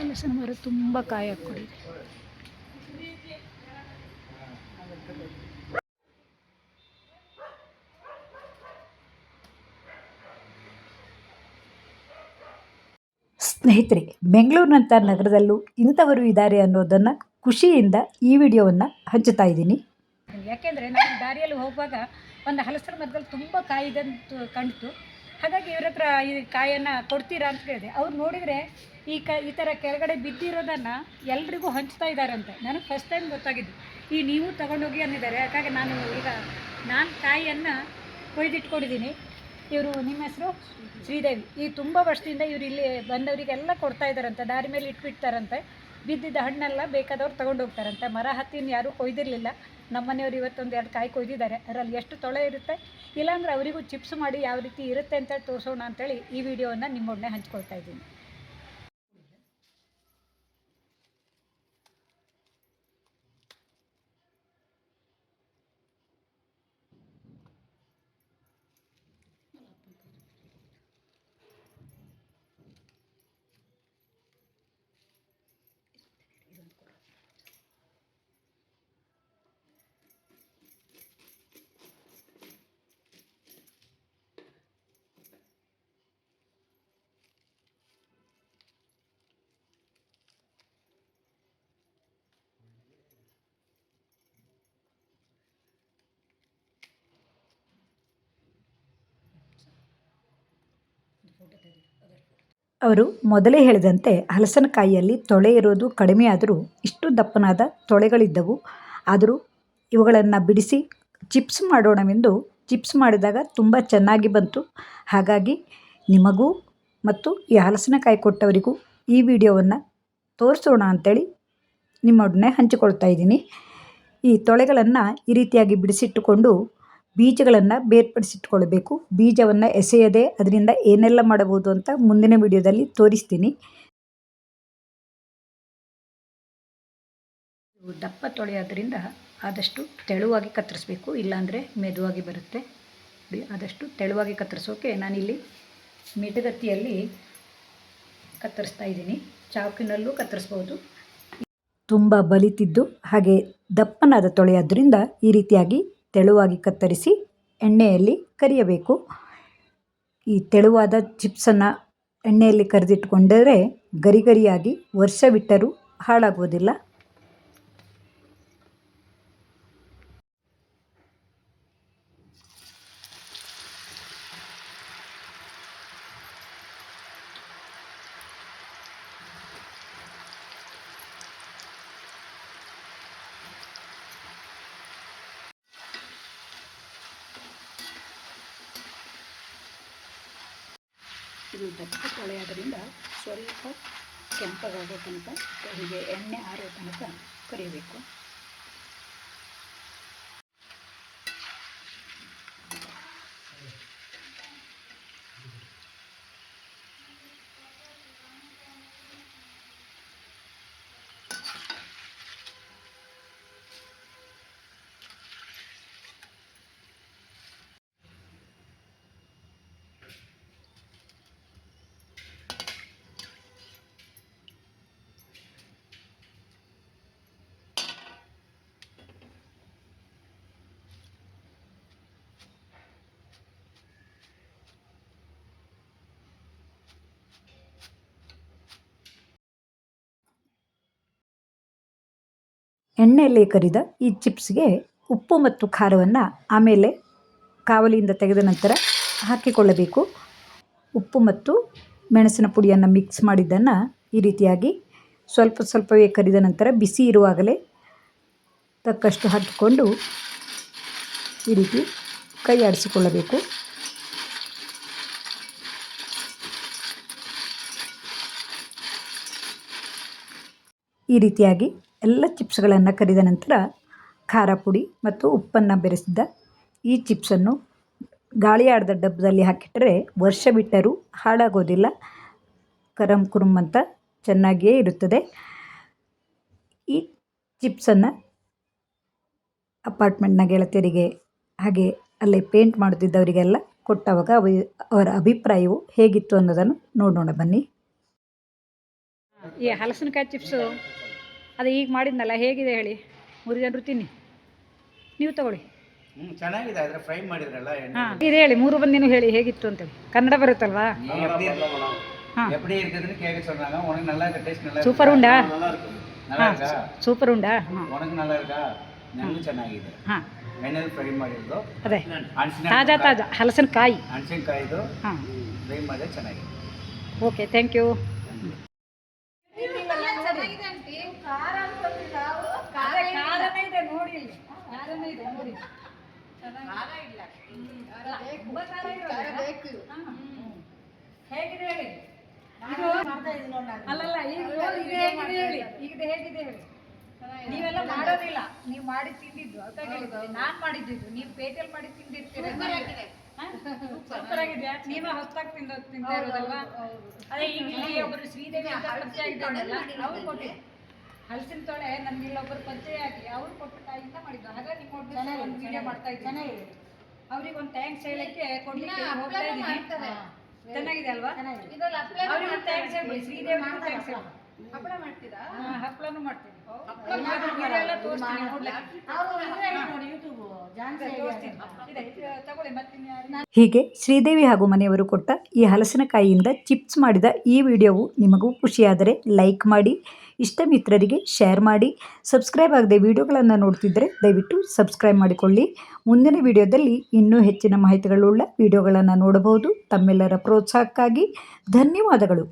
ಹಲಸಿನ ಮರ ತುಂಬ ಕಾಯಿ ಹಾಕ್ಕೊಂಡಿದೆ ಸ್ನೇಹಿತರೆ ಬೆಂಗಳೂರಿನಂಥ ನಗರದಲ್ಲೂ ಇಂಥವರು ಇದ್ದಾರೆ ಅನ್ನೋದನ್ನು ಖುಷಿಯಿಂದ ಈ ವಿಡಿಯೋವನ್ನು ಹಂಚುತ್ತಾ ಇದ್ದೀನಿ. ಯಾಕೆಂದರೆ ನಾನು ದಾರಿಯಲ್ಲಿ ಹೋಗುವಾಗ ಒಂದು ಹಲಸರ ಮರದಲ್ಲಿ ತುಂಬ ಕಾಯಿದಂತು ಇದೆ ಅಂತ ಕಂಡಿತು ಹಾಗಾಗಿ ಇವ್ರ ಹತ್ರ ಈ ಕಾಯನ್ನು ಕೊಡ್ತೀರಾ ಅಂತ ಕೇಳಿದೆ. ಅವ್ರು ನೋಡಿದರೆ ಈ ಕ, ಈ ಥರ ಕೆಳಗಡೆ ಬಿದ್ದಿರೋದನ್ನು ಎಲ್ರಿಗೂ ಹಂಚ್ತಾ ಇದ್ದಾರಂತೆ ನನಗೆ ಫಸ್ಟ್ ಟೈಮ್ ಗೊತ್ತಾಗಿದ್ದು ಈ ನೀವು ತಗೊಂಡೋಗಿ ಅಂದಿದ್ದಾರೆ ಯಾಕಾಗಿ ನಾನು ಈಗ, ನಾನು ಕಾಯಿಯನ್ನು ಕೊಯ್ದಿಟ್ಕೊಂಡಿದ್ದೀನಿ. ಇವರು ನಿಮ್ಮ ಹೆಸರು ಶ್ರೀದೇವಿ. ಈ ತುಂಬ ವರ್ಷದಿಂದ ಇವರು ಇಲ್ಲಿ ಬಂದವರಿಗೆಲ್ಲ ಕೊಡ್ತಾ ಇದ್ದಾರಂತೆ ದಾರಿ ಮೇಲೆ ಇಟ್ಬಿಡ್ತಾರಂತೆ. ಬಿದ್ದಿದ್ದ ಹಣ್ಣೆಲ್ಲ ಬೇಕಾದವ್ರು ತೊಗೊಂಡು ಹೋಗ್ತಾರಂತೆ ಮರ ಹತ್ತಿನ ಯಾರೂ ಕೊಯ್ದಿರಲಿಲ್ಲ. ನಮ್ಮನೆಯವ್ರು ಇವತ್ತೊಂದು ಎರಡು ಕಾಯಿ ಕೊಯ್ದಿದ್ದಾರೆ. ಅದರಲ್ಲಿ ಎಷ್ಟು ತೊಳೆ ಇರುತ್ತೆ? ಇಲ್ಲಾಂದರೆ ಅವರಿಗೂ ಚಿಪ್ಸ್ ಮಾಡಿ ಯಾವ ರೀತಿ ಇರುತ್ತೆ ಅಂತ ತೋರಿಸೋಣ ಅಂತೇಳಿ ಈ ವಿಡಿಯೋವನ್ನು ನಿಮ್ಮೊಡನೆ ಹಂಚ್ಕೊಳ್ತಾ ಇದ್ದೀನಿ. ಅವರು ಮೊದಲೇ ಹೇಳಿದಂತೆ ಹಲಸಿನಕಾಯಿಯಲ್ಲಿ ತೊಳೆ ಇರೋದು ಕಡಿಮೆ ಆದರೂ ಇಷ್ಟು ದಪ್ಪನಾದ ತೊಳೆಗಳಿದ್ದವು. ಆದರೂ ಇವುಗಳನ್ನು ಬಿಡಿಸಿ ಚಿಪ್ಸ್ ಮಾಡೋಣವೆಂದು ಚಿಪ್ಸ್ ಮಾಡಿದಾಗ ತುಂಬ ಚೆನ್ನಾಗಿ ಬಂತು. ಹಾಗಾಗಿ ನಿಮಗೂ ಮತ್ತು ಈ ಹಲಸಿನಕಾಯಿ ಕೊಟ್ಟವರಿಗೂ ಈ ವಿಡಿಯೋವನ್ನು ತೋರಿಸೋಣ ಅಂಥೇಳಿ ನಿಮ್ಮೊಡನೆ ಹಂಚಿಕೊಳ್ತಾ ಇದ್ದೀನಿ. ಈ ತೊಳೆಗಳನ್ನು ಈ ರೀತಿಯಾಗಿ ಬಿಡಿಸಿಟ್ಟುಕೊಂಡು ಬೀಜಗಳನ್ನು ಬೇರ್ಪಡಿಸಿಟ್ಕೊಳ್ಬೇಕು. ಬೀಜವನ್ನು ಎಸೆಯದೆ ಅದರಿಂದ ಏನೆಲ್ಲ ಮಾಡಬಹುದು ಅಂತ ಮುಂದಿನ ವಿಡಿಯೋದಲ್ಲಿ ತೋರಿಸ್ತೀನಿ. ದಪ್ಪ ತೊಳೆಯೋದ್ರಿಂದ ಆದಷ್ಟು ತೆಳುವಾಗಿ ಕತ್ತರಿಸ್ಬೇಕು. ಇಲ್ಲಾಂದರೆ ಮೆದುವಾಗಿ ಬರುತ್ತೆ. ಆದಷ್ಟು ತೆಳುವಾಗಿ ಕತ್ತರಿಸೋಕೆ ನಾನಿಲ್ಲಿ ಮಿಟಗತ್ತಿಯಲ್ಲಿ ಕತ್ತರಿಸ್ತಾ ಇದ್ದೀನಿ. ಚಾಕಿನಲ್ಲೂ ಕತ್ತರಿಸ್ಬೋದು. ತುಂಬ ಬಲಿತಿದ್ದು, ಹಾಗೆ ದಪ್ಪನಾದ ತೊಳೆಯೋದ್ರಿಂದ ಈ ರೀತಿಯಾಗಿ ತೆಳುವಾಗಿ ಕತ್ತರಿಸಿ ಎಣ್ಣೆಯಲ್ಲಿ ಕರಿಯಬೇಕು. ಈ ತೆಳುವಾದ ಚಿಪ್ಸನ್ನು ಎಣ್ಣೆಯಲ್ಲಿ ಕರೆದಿಟ್ಕೊಂಡರೆ ಗರಿ ಗರಿಯಾಗಿ ವರ್ಷ ಬಿಟ್ಟರೂ ಹಾಳಾಗುವುದಿಲ್ಲ ಇದು ದಪ್ಪ ಆದ್ದರಿಂದ ಸ್ವಲ್ಪ ಕೆಂಪಗಾಗೋ ತನಕ ಹೀಗೆ ಎಣ್ಣೆ ಆರೋ ತನಕ ಕರಿಬೇಕು. ಎಣ್ಣೆಯಲ್ಲಿ ಕರಿದ ಈ ಚಿಪ್ಸ್ಗೆ ಉಪ್ಪು ಮತ್ತು ಖಾರವನ್ನು ಆಮೇಲೆ ಕಾವಲಿಯಿಂದ ತೆಗೆದ ನಂತರ ಹಾಕಿಕೊಳ್ಳಬೇಕು. ಉಪ್ಪು ಮತ್ತು ಮೆಣಸಿನ ಪುಡಿಯನ್ನು ಮಿಕ್ಸ್ ಮಾಡಿದ್ದನ್ನು ಈ ರೀತಿಯಾಗಿ ಸ್ವಲ್ಪ ಸ್ವಲ್ಪವೇ ಕರಿದ ನಂತರ ಬಿಸಿ ಇರುವಾಗಲೇ ತಕ್ಕಷ್ಟು ಹಾಕಿಕೊಂಡು ಈ ರೀತಿ ಕೈ ಆಡಿಸಿಕೊಳ್ಳಬೇಕು. ಈ ರೀತಿಯಾಗಿ ಎಲ್ಲ ಚಿಪ್ಸ್ಗಳನ್ನು ಕರಿದ ನಂತರ ಖಾರ ಪುಡಿ ಮತ್ತು ಉಪ್ಪನ್ನು ಬೆರೆಸಿದ ಈ ಚಿಪ್ಸನ್ನು ಗಾಳಿ ಆಡದ ಡಬ್ಬದಲ್ಲಿ ಹಾಕಿಟ್ಟರೆ ವರ್ಷ ಬಿಟ್ಟರೂ ಹಾಳಾಗೋದಿಲ್ಲ. ಕರಮ್ ಕುರುಮ್ ಅಂತ ಚೆನ್ನಾಗಿಯೇ ಇರುತ್ತದೆ. ಈ ಚಿಪ್ಸನ್ನು ಅಪಾರ್ಟ್ಮೆಂಟ್ನ ಗೆಳತಿಯರಿಗೆ ಹಾಗೆ ಅಲ್ಲೇ ಪೇಂಟ್ ಮಾಡುತ್ತಿದ್ದವರಿಗೆಲ್ಲ ಕೊಟ್ಟವಾಗ ಅವಿ ಅವರ ಅಭಿಪ್ರಾಯವು ಹೇಗಿತ್ತು ಅನ್ನೋದನ್ನು ನೋಡೋಣ ಬನ್ನಿ. ಈ ಹಲಸಿನಕಾಯಿ ಚಿಪ್ಸು ಅದು ಈಗ ಮಾಡಿದ್ನಲ್ಲ ಹೇಗಿದೆ ಹೇಳಿ ಮೂರು ಜನರು ತಿನ್ನಿ ನೀವು ತಗೊಳ್ಳಿ ಹ್ಮ್ ಚೆನ್ನಾಗಿದೆ ಆದ್ರೆ ಫ್ರೈ ಮಾಡಿದ್ರಲ್ಲ ಎಣ್ಣೆ ಹಾಂ ಇದು ಹೇಳಿ ಮೂರು ಬಂದಿನೂ ಹೇಳಿ ಹೇಗಿತ್ತು ಅಂತೇಳಿ ಕನ್ನಡ ಬರುತ್ತಲ್ವಾ நீ எப்படி ஆ. எப்படி இருக்குதுன்னு கேட்க சொன்னாங்க உனக்கு நல்லா இருக்கு டேஸ்ட் நல்லா ಸೂಪರ್ இருக்கா? ಉಂಡಾ நல்லா இருக்கா ಸೂಪರ್ ಉಂಡಾ ಹಾಂ உனக்கு நல்லா இருக்கா ನನಗೂ ಚೆನ್ನಾಗಿದೆ ಹಾಂ ಎಣ್ಣೆಲಿ ಫ್ರೈ ಮಾಡಿದ್ದು ಅದೇ ಹಣಸಿನ ತಾಜಾ ತಾಜಾ ಹಲಸಿನಕಾಯಿ ಹಣಸಿನಕಾಯಿದು ಹಾಂ ಫ್ರೈ ಮಾಡಿದ್ರೆ ಚೆನ್ನಾಗಿದೆ ಓಕೆ ಥ್ಯಾಂಕ್ ಯು ಹೇಗಿದೆ ಹೇಳಿ? ಅಲ್ಲಲ್ಲ ಈಗ ಇದು ಹೇಗಿದೆ ಹೇಳಿ? ಈಗ ಹೇಗಿದೆ ಹೇಳಿ? ನೀವೆಲ್ಲ ಮಾಡೋದಿಲ್ಲ. ನೀವು ಮಾಡಿ ತಿಂದಿದ್ದು ನಾನ್ ಮಾಡಿದ್ದು ನೀವು ಪೇಟೆಲ್ ಮಾಡಿ ತಿಂದಿರ್ತೀರ? ಸೂಪರ್ ಆಗಿದೆಯಾ? ನೀವೇ ಹೊಸ್ದಾಗಿ ತಿಂದ ತಿಂತಾ ಇರೋದಲ್ವಾ? ಅದೇ ಈಗ ಇಲ್ಲಿ ಒಬ್ಬರು ಶ್ರೀದೇವಿ ಅವ್ರು ಕೊಟ್ಟಿದ್ದು. ಹಲಸಿನ ತೊಳೆ ನನ್ಗೆ ಇಲ್ಲೊಬ್ಬರು ಪರಿಚಯ ಆಗಿ ಅವ್ರು ಕೊಟ್ಟ ತಾಯಿಂದ ಮಾಡಿದ್ದು. ಹಾಗಾಗಿ ನಿಮ್ಮ ಒಂದು ವಿಡಿಯೋ ಮಾಡ್ತಾ ಇದ್ದೀನಿ. ಅವ್ರಿಗೆ ಒಂದು ಥ್ಯಾಂಕ್ಸ್ ಹೇಳಕ್ಕೆ ಕೊಡ್ಲಿಕ್ಕೆ ಹೋಗ್ತಾ ಇದ್ದೀನಿ. ಚೆನ್ನಾಗಿದೆ ಅಲ್ವಾ? ಅವ್ರಿಗೆ ಒಂದು ಥ್ಯಾಂಕ್ಸ್ ಹೇಳ್ಬಿಡಿ. ಶ್ರೀದೇವಿ ಥ್ಯಾಂಕ್ಸ್ ಹೇಳಿ ಹಪ್ಪಳ ಮಾಡ್ತೀರಾ? ಹಪ್ಪಳನೂ ಮಾಡ್ತೀನಿ. ಎಲ್ಲ ತೋರಿಸ್ತೀನಿ ಹೀಗೆ ಶ್ರೀದೇವಿ ಹಾಗೂ ಮನೆಯವರು ಕೊಟ್ಟ ಈ ಹಲಸಿನಕಾಯಿಯಿಂದ ಚಿಪ್ಸ್ ಮಾಡಿದ ಈ ವಿಡಿಯೋವು ನಿಮಗೂ ಖುಷಿಯಾದರೆ ಲೈಕ್ ಮಾಡಿ ಇಷ್ಟ ಮಿತ್ರರಿಗೆ ಶೇರ್ ಮಾಡಿ. ಸಬ್ಸ್ಕ್ರೈಬ್ ಆಗದೆ ವಿಡಿಯೋಗಳನ್ನು ನೋಡ್ತಿದ್ದರೆ ದಯವಿಟ್ಟು ಸಬ್ಸ್ಕ್ರೈಬ್ ಮಾಡಿಕೊಳ್ಳಿ. ಮುಂದಿನ ವಿಡಿಯೋದಲ್ಲಿ ಇನ್ನೂ ಹೆಚ್ಚಿನ ಮಾಹಿತಿಗಳುಳ್ಳ ವಿಡಿಯೋಗಳನ್ನು ನೋಡಬಹುದು. ತಮ್ಮೆಲ್ಲರ ಪ್ರೋತ್ಸಾಹಕ್ಕಾಗಿ ಧನ್ಯವಾದಗಳು.